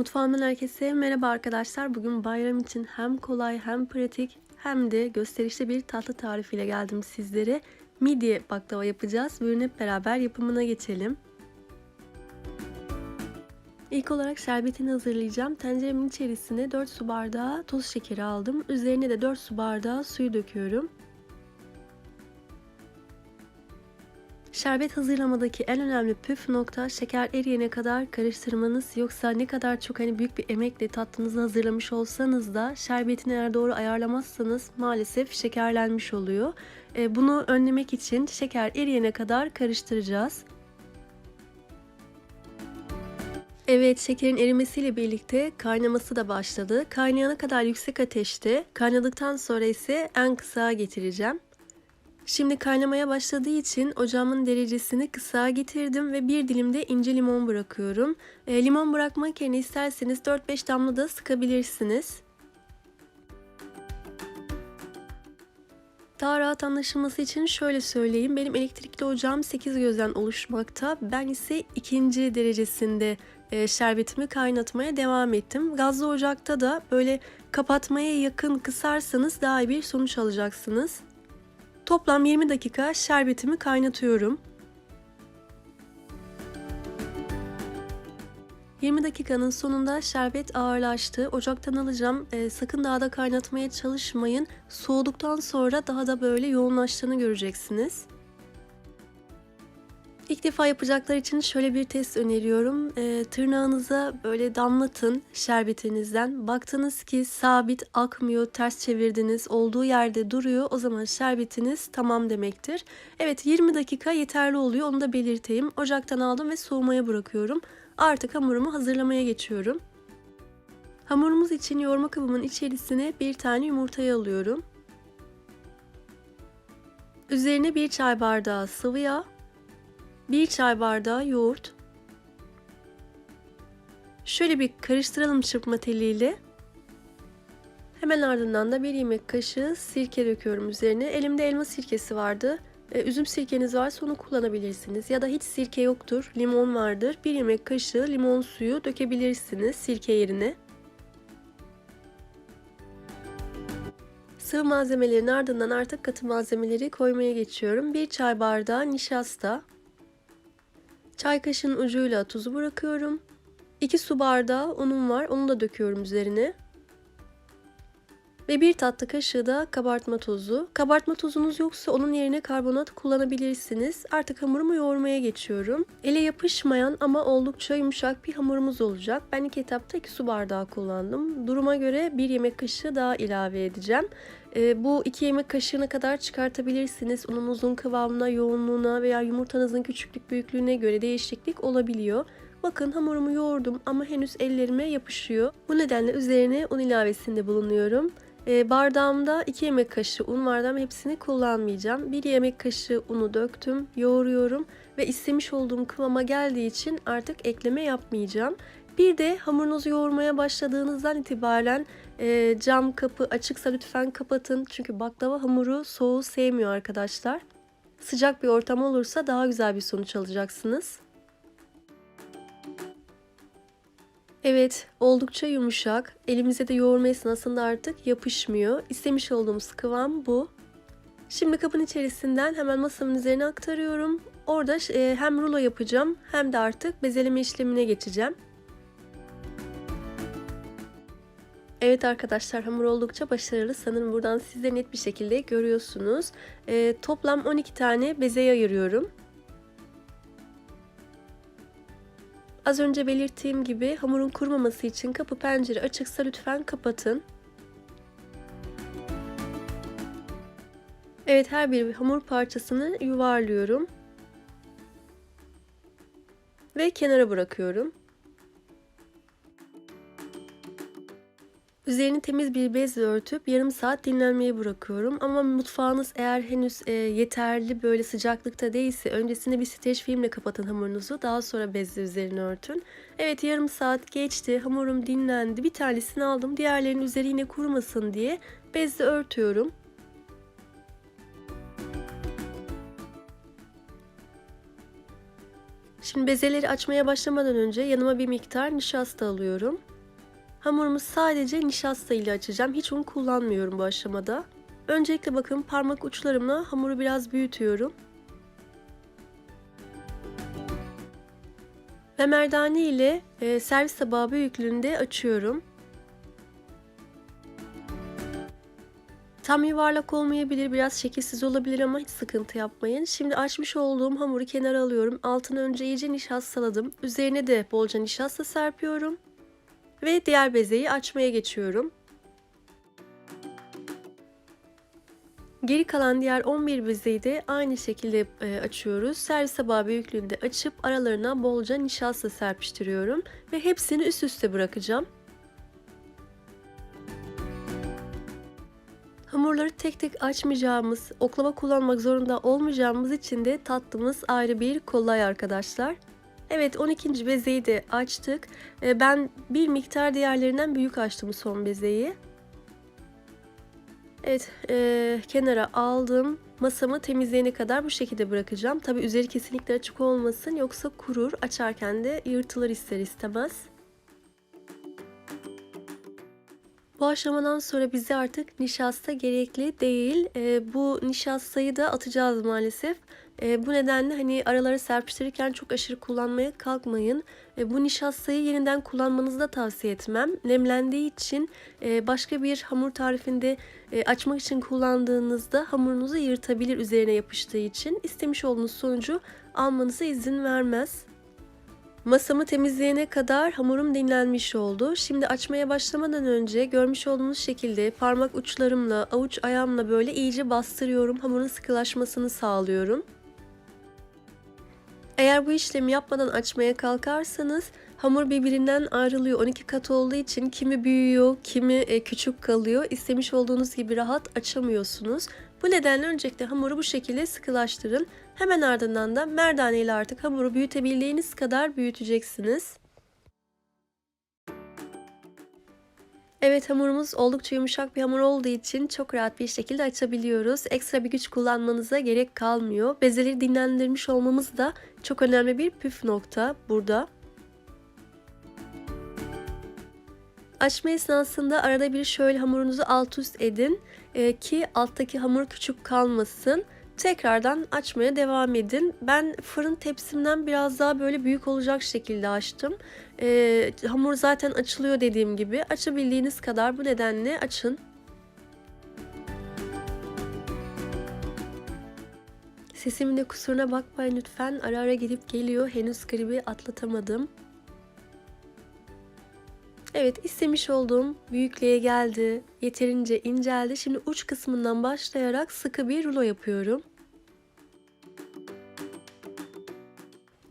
Mutfağımdan herkese merhaba arkadaşlar. Bugün bayram için hem kolay hem pratik hem de gösterişli bir tatlı tarifiyle geldim sizlere. Midye baklava yapacağız. Buyurun hep beraber yapımına geçelim. İlk olarak şerbetini hazırlayacağım. Tenceremin içerisine 4 su bardağı toz şekeri aldım. Üzerine de 4 su bardağı suyu döküyorum. Şerbet hazırlamadaki en önemli püf nokta şeker eriyene kadar karıştırmanız. Yoksa ne kadar çok hani büyük bir emekle tatlınızı hazırlamış olsanız da şerbetini eğer doğru ayarlamazsanız maalesef şekerlenmiş oluyor. E, bunu önlemek için şeker eriyene kadar karıştıracağız. Evet şekerin erimesiyle birlikte kaynaması da başladı. Kaynayana kadar yüksek ateşte, kaynadıktan sonra ise en kısa getireceğim. Şimdi kaynamaya başladığı için ocağımın derecesini kısa getirdim ve bir dilim de ince limon bırakıyorum. E, limon bırakmak yerine isterseniz 4-5 damla da sıkabilirsiniz. Daha rahat anlaşılması için şöyle söyleyeyim. Benim elektrikli ocağım 8 gözden oluşmakta. Ben ise ikinci derecesinde e, şerbetimi kaynatmaya devam ettim. Gazlı ocakta da böyle kapatmaya yakın kısarsanız daha iyi bir sonuç alacaksınız. Toplam 20 dakika şerbetimi kaynatıyorum. 20 dakikanın sonunda şerbet ağırlaştı. Ocaktan alacağım. E, sakın daha da kaynatmaya çalışmayın. Soğuduktan sonra daha da böyle yoğunlaştığını göreceksiniz. İlk defa yapacaklar için şöyle bir test öneriyorum. E, tırnağınıza böyle damlatın şerbetinizden. Baktınız ki sabit akmıyor, ters çevirdiniz, olduğu yerde duruyor. O zaman şerbetiniz tamam demektir. Evet 20 dakika yeterli oluyor onu da belirteyim. Ocaktan aldım ve soğumaya bırakıyorum. Artık hamurumu hazırlamaya geçiyorum. Hamurumuz için yoğurma kabımın içerisine bir tane yumurtayı alıyorum. Üzerine bir çay bardağı sıvı yağ, 1 çay bardağı yoğurt. Şöyle bir karıştıralım çırpma teliyle. Hemen ardından da bir yemek kaşığı sirke döküyorum üzerine. Elimde elma sirkesi vardı. Ee, üzüm sirkeniz varsa onu kullanabilirsiniz. Ya da hiç sirke yoktur, limon vardır. Bir yemek kaşığı limon suyu dökebilirsiniz sirke yerine. Sıvı malzemelerin ardından artık katı malzemeleri koymaya geçiyorum. Bir çay bardağı nişasta, Çay kaşığının ucuyla tuzu bırakıyorum. 2 su bardağı unum var. Onu da döküyorum üzerine. Ve bir tatlı kaşığı da kabartma tozu. Kabartma tozunuz yoksa onun yerine karbonat kullanabilirsiniz. Artık hamurumu yoğurmaya geçiyorum. Ele yapışmayan ama oldukça yumuşak bir hamurumuz olacak. Ben ilk etapta 2 su bardağı kullandım. Duruma göre bir yemek kaşığı daha ilave edeceğim. E, bu 2 yemek kaşığına kadar çıkartabilirsiniz. Ununuzun kıvamına, yoğunluğuna veya yumurtanızın küçüklük büyüklüğüne göre değişiklik olabiliyor. Bakın hamurumu yoğurdum ama henüz ellerime yapışıyor. Bu nedenle üzerine un ilavesinde bulunuyorum. E, bardağımda 2 yemek kaşığı un vardı ama hepsini kullanmayacağım. 1 yemek kaşığı unu döktüm, yoğuruyorum ve istemiş olduğum kıvama geldiği için artık ekleme yapmayacağım. Bir de hamurunuzu yoğurmaya başladığınızdan itibaren e, cam kapı açıksa lütfen kapatın. Çünkü baklava hamuru soğuğu sevmiyor arkadaşlar. Sıcak bir ortam olursa daha güzel bir sonuç alacaksınız. Evet, oldukça yumuşak. Elimize de yoğurma esnasında artık yapışmıyor. İstemiş olduğumuz kıvam bu. Şimdi kabın içerisinden hemen masamın üzerine aktarıyorum. Orada e, hem rulo yapacağım hem de artık bezeleme işlemine geçeceğim. Evet arkadaşlar hamur oldukça başarılı. Sanırım buradan siz de net bir şekilde görüyorsunuz. E, toplam 12 tane bezeye ayırıyorum. Az önce belirttiğim gibi hamurun kurumaması için kapı pencere açıksa lütfen kapatın. Evet her bir hamur parçasını yuvarlıyorum. Ve kenara bırakıyorum. Üzerini temiz bir bezle örtüp yarım saat dinlenmeye bırakıyorum. Ama mutfağınız eğer henüz e, yeterli böyle sıcaklıkta değilse öncesinde bir streç filmle kapatın hamurunuzu. Daha sonra bezle üzerini örtün. Evet yarım saat geçti. Hamurum dinlendi. Bir tanesini aldım. Diğerlerinin üzeri yine kurumasın diye bezle örtüyorum. Şimdi bezeleri açmaya başlamadan önce yanıma bir miktar nişasta alıyorum. Hamurumu sadece nişasta ile açacağım. Hiç un kullanmıyorum bu aşamada. Öncelikle bakın parmak uçlarımla hamuru biraz büyütüyorum. Ve merdane ile e, servis tabağı büyüklüğünde açıyorum. Tam yuvarlak olmayabilir, biraz şekilsiz olabilir ama hiç sıkıntı yapmayın. Şimdi açmış olduğum hamuru kenara alıyorum. Altını önce iyice nişastaladım. Üzerine de bolca nişasta serpiyorum. Ve diğer bezeyi açmaya geçiyorum. Geri kalan diğer 11 bezeyi de aynı şekilde e, açıyoruz. Servis tabağı büyüklüğünde açıp aralarına bolca nişasta serpiştiriyorum. Ve hepsini üst üste bırakacağım. Hamurları tek tek açmayacağımız, oklava kullanmak zorunda olmayacağımız için de tatlımız ayrı bir kolay arkadaşlar. Evet 12. bezeyi de açtık. Ben bir miktar diğerlerinden büyük açtım son bezeyi. Evet e, kenara aldım. Masamı temizleyene kadar bu şekilde bırakacağım. Tabi üzeri kesinlikle açık olmasın yoksa kurur. Açarken de yırtılır ister istemez. Bu aşamadan sonra bize artık nişasta gerekli değil. E, bu nişastayı da atacağız maalesef. E, bu nedenle hani aralara serpiştirirken çok aşırı kullanmaya kalkmayın. E, bu nişastayı yeniden kullanmanızı da tavsiye etmem. Nemlendiği için e, başka bir hamur tarifinde e, açmak için kullandığınızda hamurunuzu yırtabilir üzerine yapıştığı için. İstemiş olduğunuz sonucu almanıza izin vermez. Masamı temizleyene kadar hamurum dinlenmiş oldu. Şimdi açmaya başlamadan önce görmüş olduğunuz şekilde parmak uçlarımla, avuç ayağımla böyle iyice bastırıyorum. Hamurun sıkılaşmasını sağlıyorum. Eğer bu işlemi yapmadan açmaya kalkarsanız hamur birbirinden ayrılıyor. 12 kat olduğu için kimi büyüyor, kimi e, küçük kalıyor. İstemiş olduğunuz gibi rahat açamıyorsunuz. Bu nedenle öncelikle hamuru bu şekilde sıkılaştırın. Hemen ardından da merdane ile artık hamuru büyütebildiğiniz kadar büyüteceksiniz. Evet hamurumuz oldukça yumuşak bir hamur olduğu için çok rahat bir şekilde açabiliyoruz. Ekstra bir güç kullanmanıza gerek kalmıyor. Bezeleri dinlendirmiş olmamız da çok önemli bir püf nokta burada. Açma esnasında arada bir şöyle hamurunuzu alt üst edin e, ki alttaki hamur küçük kalmasın. Tekrardan açmaya devam edin. Ben fırın tepsimden biraz daha böyle büyük olacak şekilde açtım. E, hamur zaten açılıyor dediğim gibi. Açabildiğiniz kadar bu nedenle açın. Sesimin de kusuruna bakmayın lütfen. Ara ara gidip geliyor. Henüz gribi atlatamadım. Evet istemiş olduğum büyüklüğe geldi. Yeterince inceldi. Şimdi uç kısmından başlayarak sıkı bir rulo yapıyorum.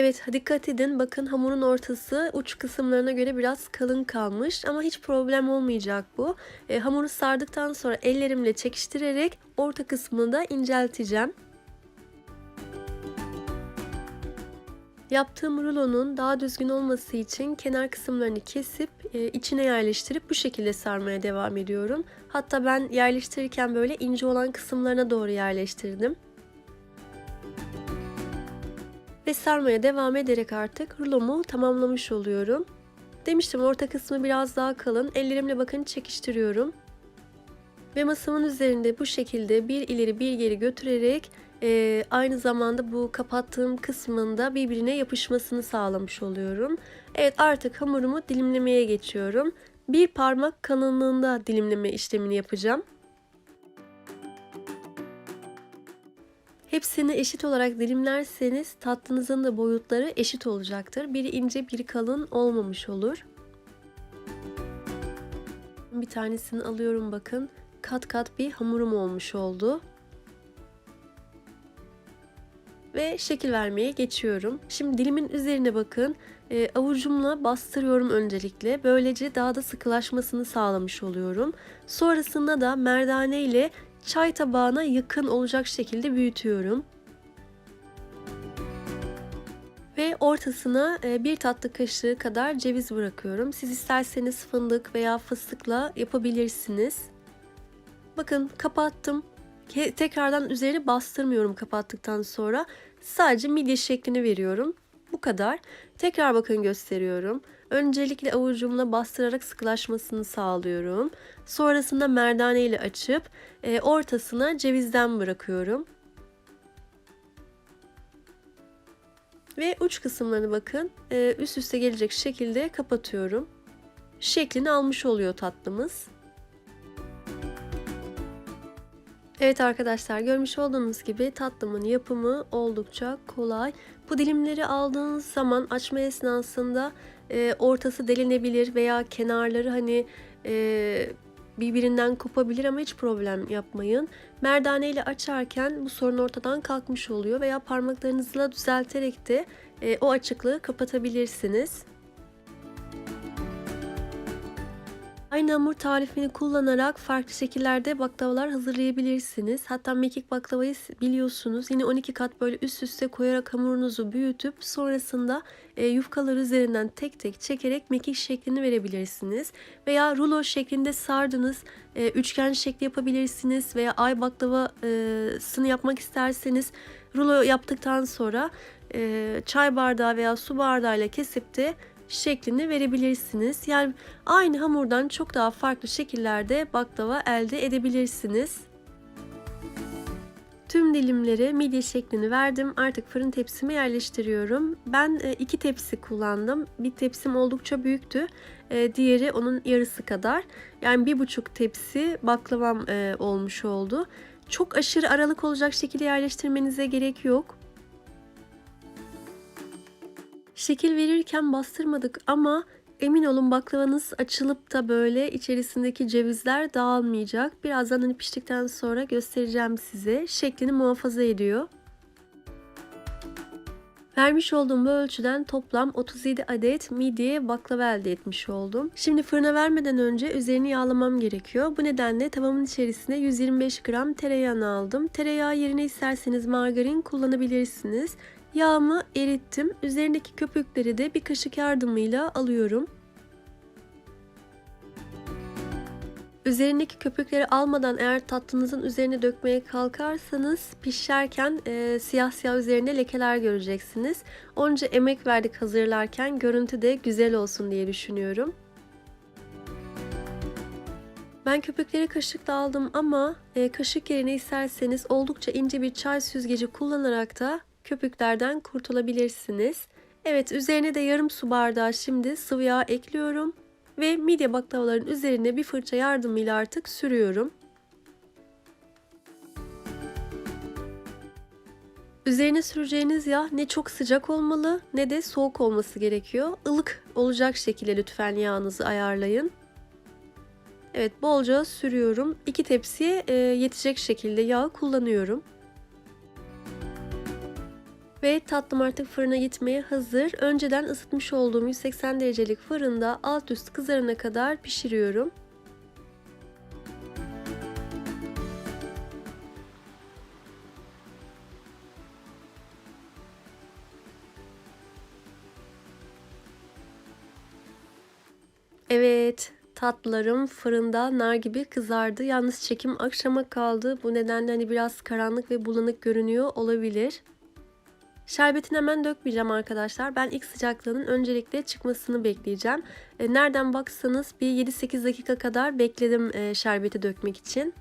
Evet dikkat edin bakın hamurun ortası uç kısımlarına göre biraz kalın kalmış ama hiç problem olmayacak bu. E, hamuru sardıktan sonra ellerimle çekiştirerek orta kısmını da incelteceğim. Yaptığım rulonun daha düzgün olması için kenar kısımlarını kesip e, içine yerleştirip bu şekilde sarmaya devam ediyorum. Hatta ben yerleştirirken böyle ince olan kısımlarına doğru yerleştirdim. Ve sarmaya devam ederek artık rulomu tamamlamış oluyorum. Demiştim orta kısmı biraz daha kalın. Ellerimle bakın çekiştiriyorum. Ve masamın üzerinde bu şekilde bir ileri bir geri götürerek e, aynı zamanda bu kapattığım kısmında birbirine yapışmasını sağlamış oluyorum. Evet artık hamurumu dilimlemeye geçiyorum. Bir parmak kalınlığında dilimleme işlemini yapacağım. Hepsini eşit olarak dilimlerseniz tatlınızın da boyutları eşit olacaktır. Biri ince biri kalın olmamış olur. Bir tanesini alıyorum bakın. Kat kat bir hamurum olmuş oldu ve şekil vermeye geçiyorum. Şimdi dilimin üzerine bakın. E, avucumla bastırıyorum öncelikle. Böylece daha da sıkılaşmasını sağlamış oluyorum. Sonrasında da merdane ile çay tabağına yakın olacak şekilde büyütüyorum. Ve ortasına e, bir tatlı kaşığı kadar ceviz bırakıyorum. Siz isterseniz fındık veya fıstıkla yapabilirsiniz. Bakın kapattım tekrardan üzeri bastırmıyorum kapattıktan sonra. Sadece midye şeklini veriyorum. Bu kadar. Tekrar bakın gösteriyorum. Öncelikle avucumla bastırarak sıkılaşmasını sağlıyorum. Sonrasında merdane ile açıp e, ortasına cevizden bırakıyorum. Ve uç kısımlarını bakın e, üst üste gelecek şekilde kapatıyorum. Şeklini almış oluyor tatlımız. Evet arkadaşlar görmüş olduğunuz gibi tatlımın yapımı oldukça kolay. Bu dilimleri aldığınız zaman açma esnasında e, ortası delinebilir veya kenarları hani e, birbirinden kopabilir ama hiç problem yapmayın. Merdane ile açarken bu sorun ortadan kalkmış oluyor veya parmaklarınızla düzelterek de e, o açıklığı kapatabilirsiniz. Aynı hamur tarifini kullanarak farklı şekillerde baklavalar hazırlayabilirsiniz. Hatta mekik baklavayı biliyorsunuz. Yine 12 kat böyle üst üste koyarak hamurunuzu büyütüp sonrasında e, yufkalar üzerinden tek tek çekerek mekik şeklini verebilirsiniz. Veya rulo şeklinde sardınız e, üçgen şekli yapabilirsiniz veya ay baklavasını yapmak isterseniz rulo yaptıktan sonra e, çay bardağı veya su bardağıyla kesip de şeklini verebilirsiniz. Yani aynı hamurdan çok daha farklı şekillerde baklava elde edebilirsiniz. Tüm dilimlere midye şeklini verdim. Artık fırın tepsime yerleştiriyorum. Ben e, iki tepsi kullandım. Bir tepsim oldukça büyüktü. E, diğeri onun yarısı kadar. Yani bir buçuk tepsi baklavam e, olmuş oldu. Çok aşırı aralık olacak şekilde yerleştirmenize gerek yok. Şekil verirken bastırmadık ama emin olun baklavanız açılıp da böyle içerisindeki cevizler dağılmayacak. Birazdan hani piştikten sonra göstereceğim size. Şeklini muhafaza ediyor. Vermiş olduğum bu ölçüden toplam 37 adet midye baklava elde etmiş oldum. Şimdi fırına vermeden önce üzerini yağlamam gerekiyor. Bu nedenle tavamın içerisine 125 gram tereyağını aldım. Tereyağı yerine isterseniz margarin kullanabilirsiniz. Yağımı erittim. Üzerindeki köpükleri de bir kaşık yardımıyla alıyorum. Üzerindeki köpükleri almadan eğer tatlınızın üzerine dökmeye kalkarsanız pişerken e, siyah siyah üzerinde lekeler göreceksiniz. Onca emek verdik hazırlarken görüntü de güzel olsun diye düşünüyorum. Ben köpükleri kaşıkla aldım ama e, kaşık yerine isterseniz oldukça ince bir çay süzgeci kullanarak da köpüklerden kurtulabilirsiniz. Evet üzerine de yarım su bardağı şimdi sıvı yağ ekliyorum ve midye baklavaların üzerine bir fırça yardımıyla artık sürüyorum. Üzerine süreceğiniz yağ ne çok sıcak olmalı ne de soğuk olması gerekiyor. Ilık olacak şekilde lütfen yağınızı ayarlayın. Evet bolca sürüyorum. İki tepsiye yetecek şekilde yağ kullanıyorum. Ve tatlım artık fırına gitmeye hazır. Önceden ısıtmış olduğum 180 derecelik fırında alt üst kızarana kadar pişiriyorum. Evet, tatlılarım fırında nar gibi kızardı. Yalnız çekim akşama kaldı. Bu nedenle hani biraz karanlık ve bulanık görünüyor olabilir. Şerbetini hemen dökmeyeceğim arkadaşlar. Ben ilk sıcaklığının öncelikle çıkmasını bekleyeceğim. E, nereden baksanız bir 7-8 dakika kadar bekledim e, şerbeti dökmek için.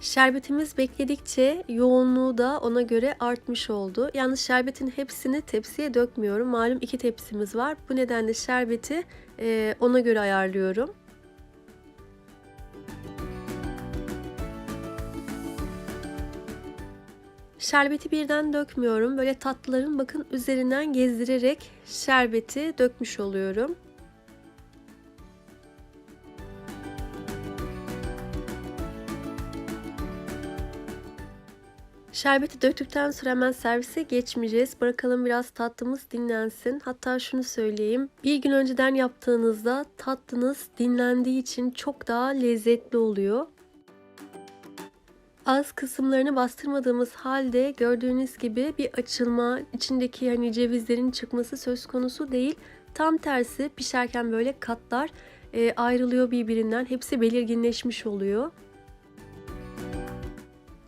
Şerbetimiz bekledikçe yoğunluğu da ona göre artmış oldu. Yalnız şerbetin hepsini tepsiye dökmüyorum. Malum iki tepsimiz var. Bu nedenle şerbeti e, ona göre ayarlıyorum. Şerbeti birden dökmüyorum. Böyle tatlıların bakın üzerinden gezdirerek şerbeti dökmüş oluyorum. Şerbeti döktükten sonra hemen servise geçmeyeceğiz. Bırakalım biraz tatlımız dinlensin. Hatta şunu söyleyeyim. Bir gün önceden yaptığınızda tatlınız dinlendiği için çok daha lezzetli oluyor. Az kısımlarını bastırmadığımız halde gördüğünüz gibi bir açılma, içindeki hani cevizlerin çıkması söz konusu değil. Tam tersi pişerken böyle katlar e, ayrılıyor birbirinden. Hepsi belirginleşmiş oluyor.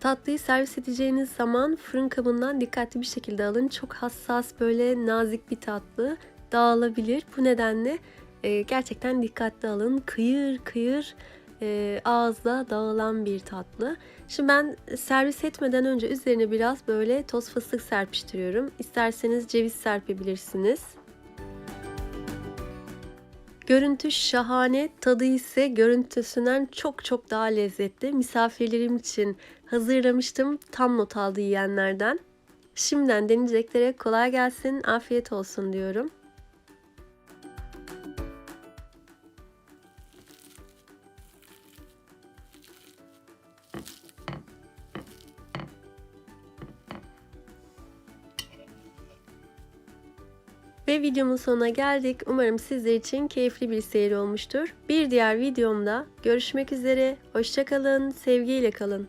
Tatlıyı servis edeceğiniz zaman fırın kabından dikkatli bir şekilde alın. Çok hassas böyle nazik bir tatlı dağılabilir. Bu nedenle e, gerçekten dikkatli alın. Kıyır kıyır e, ağızda dağılan bir tatlı. Şimdi ben servis etmeden önce üzerine biraz böyle toz fıstık serpiştiriyorum. İsterseniz ceviz serpebilirsiniz. Görüntü şahane, tadı ise görüntüsünden çok çok daha lezzetli. Misafirlerim için hazırlamıştım. Tam not aldı yiyenlerden. Şimdiden deneyeceklere kolay gelsin, afiyet olsun diyorum. Ve videomun sonuna geldik. Umarım sizler için keyifli bir seyir olmuştur. Bir diğer videomda görüşmek üzere. Hoşçakalın, sevgiyle kalın.